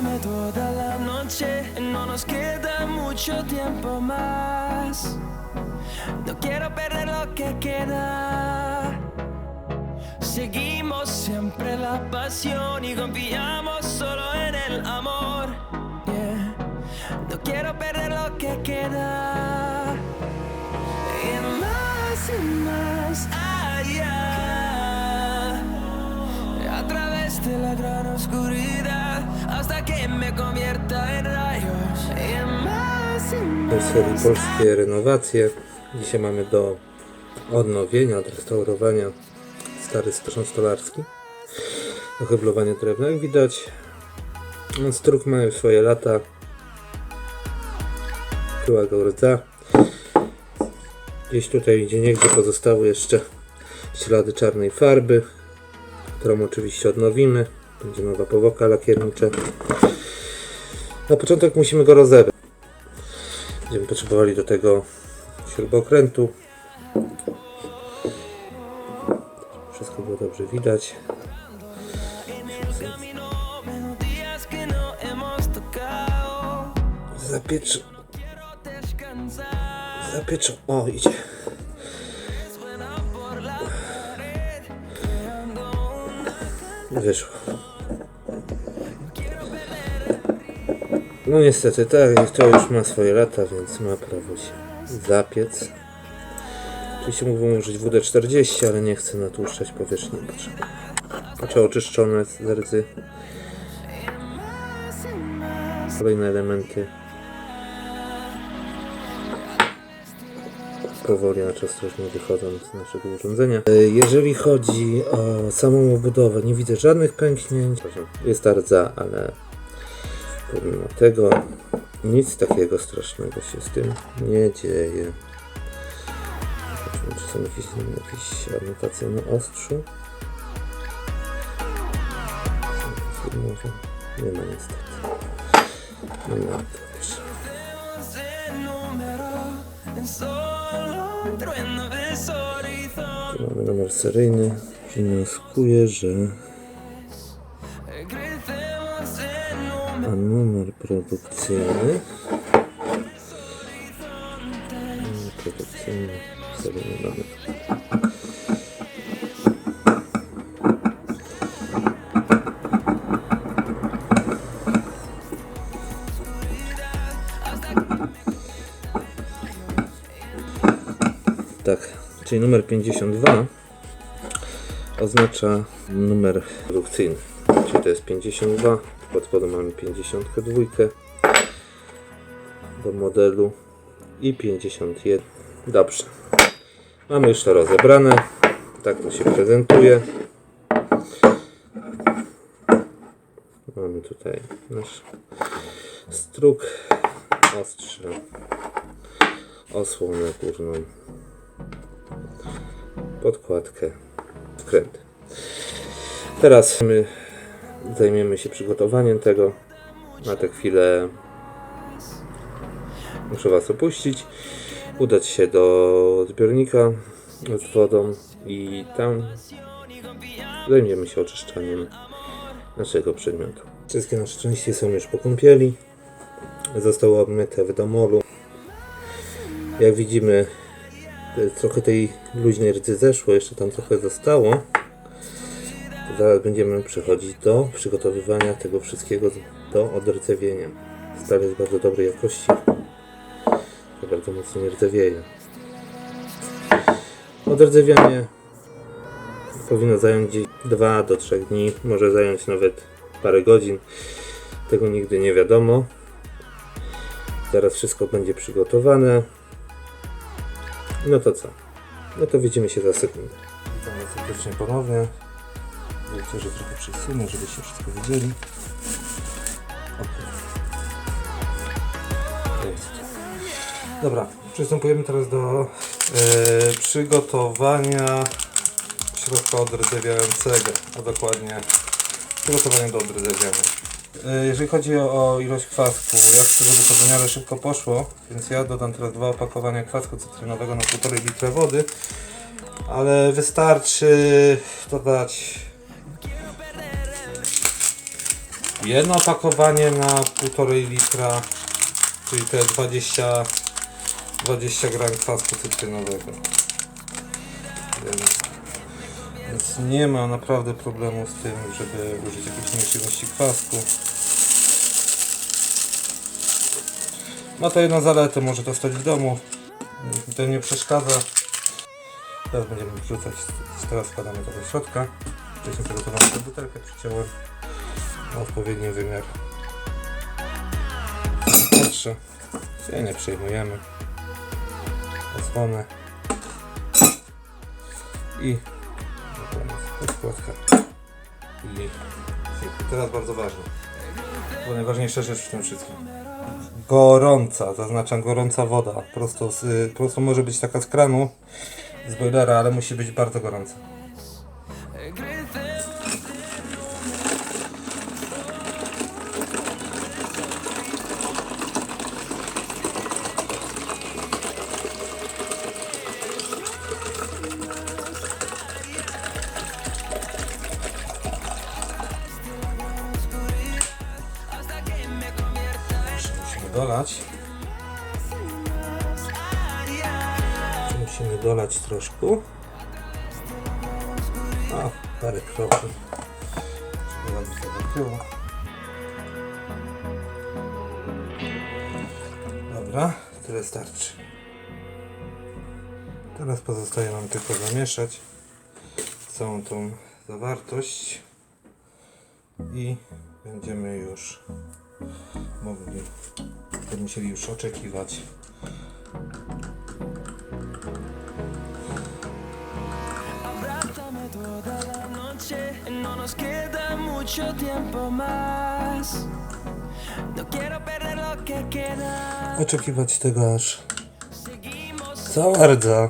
Toda la noche, no nos queda mucho tiempo más. No quiero perder lo que queda. Seguimos siempre la pasión y confiamos solo en el amor. No quiero perder lo que queda. Y más y más allá. A través de la gran oscuridad hasta que me convierta en rayos. Y más y W serii más polskie renowacje. Dzisiaj mamy do odnowienia, odrestaurowania stary staszon stolarski. Do heblowania drewna. Jak widać, struk mają swoje lata. Była go rdza. Gdzieś tutaj, gdzie niegdzie pozostały jeszcze ślady czarnej farby, którą oczywiście odnowimy. Będzie nowa powłoka lakiernicza. Na początek musimy go rozebrać. Będziemy potrzebowali do tego śrubokrętu. Wszystko było dobrze widać. Zapiecz, zapiecz. O, idzie. Wyszło. No niestety, tak, to już ma swoje lata, więc ma prawo się zapiec. Oczywiście mógłbym użyć WD-40, ale nie chcę natłuszczać powierzchni potrzeby. Znaczy oczyszczone z rdzy. Kolejne elementy. Powoli, acz ostrożnie wychodzą z naszego urządzenia. E, Jeżeli chodzi o samą obudowę, nie widzę żadnych pęknięć. Jest ta rdza, ale pomimo tego nic takiego strasznego się z tym nie dzieje. Zobaczymy, czy są jakieś, jakieś anotacje na ostrzu. Filmowe? Nie ma niestety. Nie ma, dobrze. Tu mamy numer seryjny. Wnioskuję, że a numer produkcyjny. Numer produkcyjny seryjny mamy. Tak, czyli numer 52 oznacza numer produkcyjny. Czyli to jest 52, pod spodem mamy 52 do modelu i 51. Dobrze. Mamy już to rozebrane. Tak to się prezentuje. Mamy tutaj nasz struk, ostrze, osłonę górną, podkładkę, wkręty. Teraz my zajmiemy się przygotowaniem tego. Na tę chwilę muszę Was opuścić, udać się do zbiornika z wodą i tam zajmiemy się oczyszczaniem naszego przedmiotu. Wszystkie nasze części są już po kąpieli. Zostały obmyte w domolu. Jak widzimy, trochę tej luźnej rdzy zeszło, jeszcze tam trochę zostało. Zaraz będziemy przechodzić do przygotowywania tego wszystkiego do odrdzewienia. Stal jest bardzo dobrej jakości. To bardzo mocno nie rdzewieje. Odrdzewianie powinno zająć gdzieś 2 do 3 dni, może zająć nawet parę godzin. Tego nigdy nie wiadomo. Zaraz wszystko będzie przygotowane. No to co? No to widzimy się za sekundę. Witam Was serdecznie ponownie. Że trochę przesunę, żebyście wszystko widzieli. Ok. Jest. Dobra, przystępujemy teraz do e, przygotowania środka odrdzewiającego, a dokładnie przygotowania do odrdzewiania. E, Jeżeli chodzi o ilość kwasku, ja chcę, żeby to w miarę szybko poszło, więc ja dodam teraz dwa opakowania kwasku cytrynowego na 1,5 litra wody, ale wystarczy dodać Jedno opakowanie na 1,5 litra, czyli te 20, 20 gram kwasku cytrynowego. Więc, więc nie ma naprawdę problemu z tym, żeby użyć jakiejś mniejszej ilości kwasku. Ma to jedną zaletę, może to stać w domu. To nie przeszkadza. Teraz będziemy wrzucać, teraz wkładamy to do środka. Wcześniej przygotowaną tę butelkę przyciąłem odpowiedni wymiar. Patrzę, się nie przejmujemy. Osłonę. I podkładka. I teraz bardzo ważne. Bo najważniejsza rzecz w tym wszystkim. Gorąca, zaznaczam gorąca woda. Prosto, z, prosto może być taka z kranu, z boilera, ale musi być bardzo gorąca. Dolać. Musimy dolać troszkę. O, parę. Żeby ładnie to zakryło. Dobra, tyle starczy. Teraz pozostaje nam tylko zamieszać całą tą zawartość i będziemy już mogli, musieli już oczekiwać. No nos queda mucho tiempo más. No quiero perder lo que queda. Oczekiwać tego aż cała rdza, y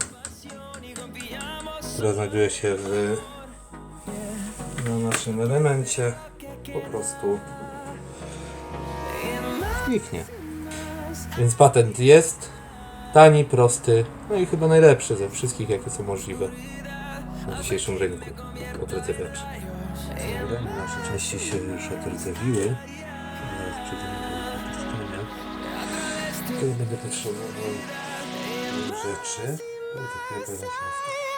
która znajduje się w na naszym elemencie po prostu zniknie. Więc patent jest tani, prosty, no i chyba najlepszy ze wszystkich, jakie są możliwe na dzisiejszym rynku odrdzewiaczy. Nasze części się już odrdzewiły. Zaraz przejdziemy do będę potrzebował rzeczy. Takiego pojawią się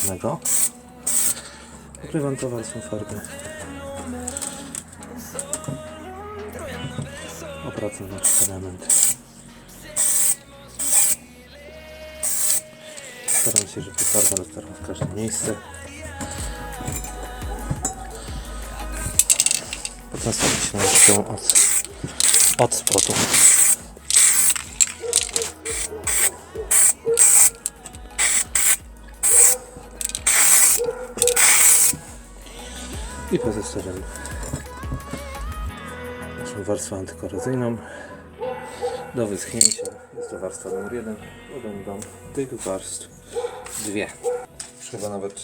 czarnego. Pokrywam to warstwą farby. Opracować element. Staram się, żeby farba dotarła w każde miejsce. Potem się ją od, od spodu. Pozostawiam naszą warstwę antykorozyjną. do wyschnięcia. Jest to warstwa numer jeden. Będą tych warstw dwie. Już chyba nawet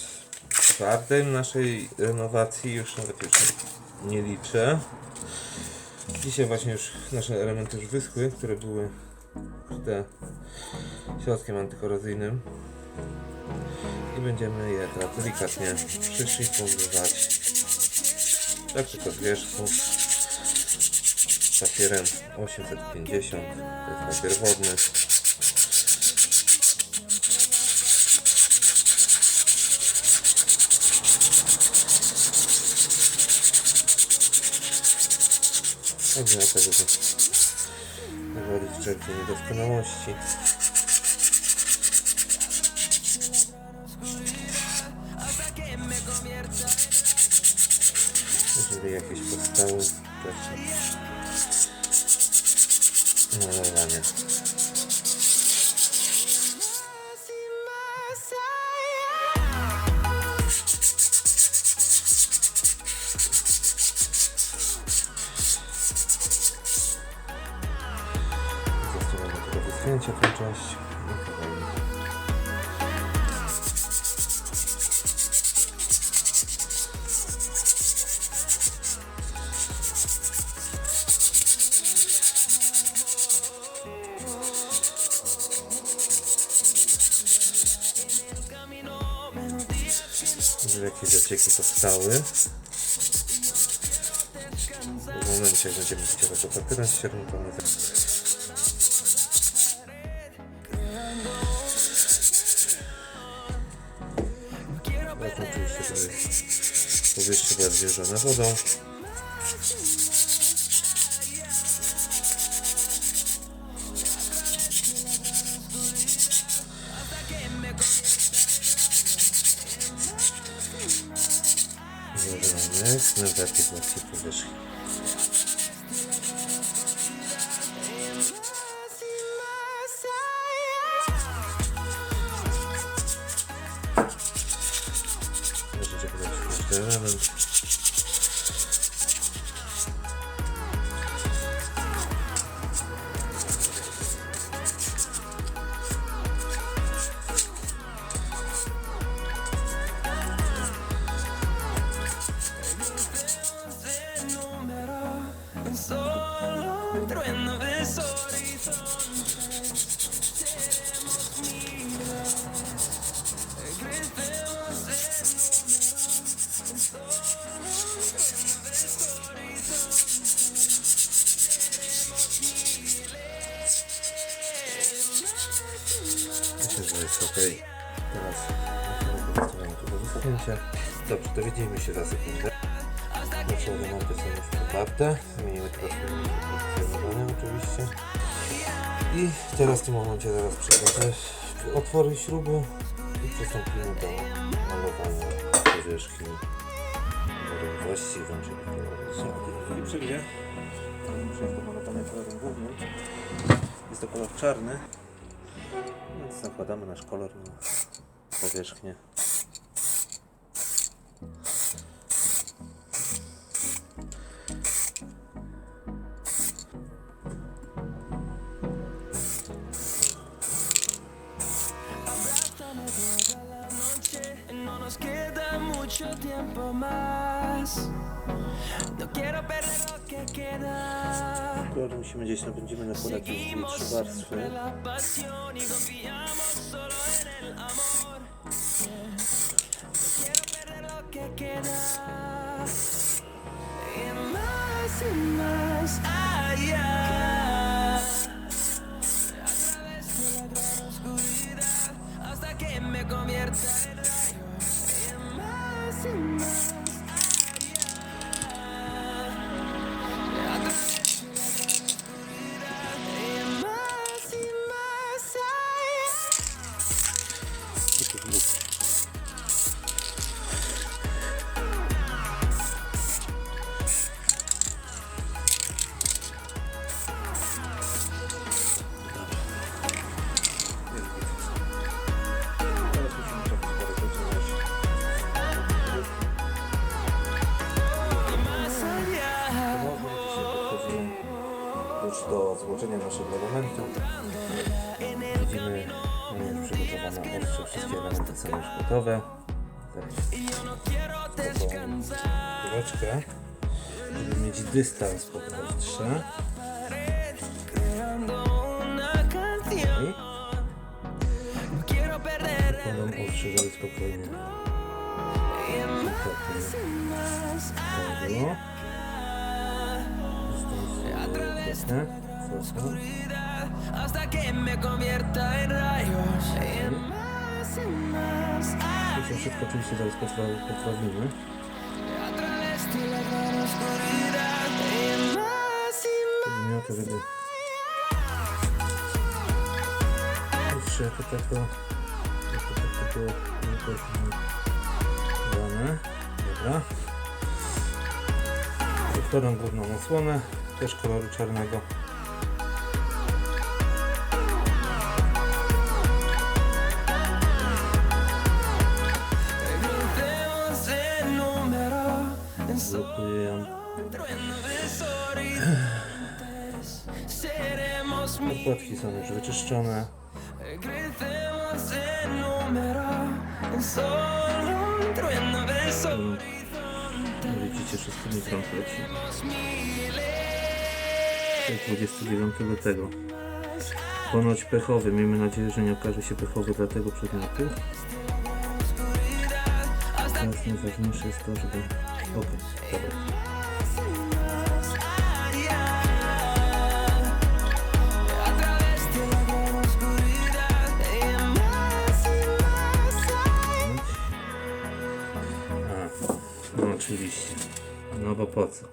czwartej naszej renowacji już nawet już nie liczę. Dzisiaj właśnie już nasze elementy już wyschły, które były te środkiem antykorozyjnym i będziemy je teraz delikatnie przyszlifowywać tak tylko z wierzchu. Papierem 850 to jest papier wodny. Chodzi o to, żeby wywalić wszelkie niedoskonałości. Tylko wyschnięcie tę część. i chowamy. Jeżeli jakieś zacieki powstały, w momencie jak będziemy do papieru ściernikowym, Ważne oczywiście, żeby powietrze była zwierzone wodą. Zwierzone na brzegi właśnie powierzchni. Myślę, że jest ok. Teraz wyschnięcia. Dobrze, dowiedzieliśmy się za sekundę. Nasze elementy są już poparte. Zmienimy pozycjonowanie oczywiście. I teraz w tym momencie zaraz przekroczę otwory śruby i przystąpimy do malowania powierzchni właściwym, czyli kolorem I przygnie. Muszę jest to malowane kolorem głównym. Jest to kolor czarny. Więc nakładamy nasz kolor na powierzchnię. Y más allá. A través de la gran oscuridad hasta que me convierta en rayo. Y más wszystkie elementy są już gotowe. Piłeczkę, żeby mieć dystans perder el podam ostrze, żeby spokojnie. było. Dystans hasta que me convierta en rayos. To się wszystko oczywiście zaraz potra- poprawimy. a través de la gran oscuridad. Y más y más. Chodzi mi o to, żeby ostrze jako tako jako tako było dane. Dobra. Odkładam główną osłonę, też koloru czarnego. Solo un trueno de sol. Widzicie, wszystko mi trąd leci. miles. 29 lutego. Ponoć pechowy. Miejmy nadzieję, że nie okaże się pechowy dla tego przedmiotu. Teraz najważniejsze jest to, żeby... No oczywiście. No bo po co?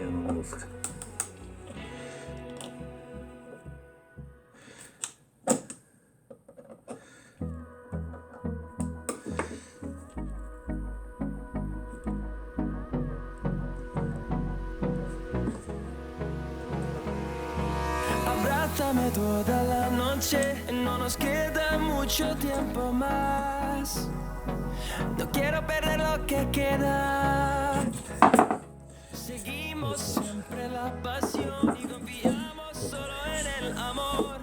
Ja mam mózg? Abrázame toda la noche, no nos queda mucho tiempo más. No quiero perder lo que queda. Seguimos siempre la pasión y confiamos solo en el amor.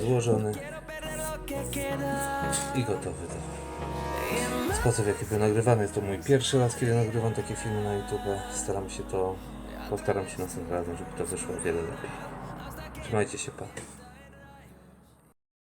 Złożony Quiero perder lo que queda. i gotowy do... Sposób jaki był nagrywany jest to mój pierwszy raz, kiedy nagrywam takie filmy na YouTube. Staram się to... Postaram się następnym razem, żeby to wyszło o wiele lepiej. Тримайтеся, пане.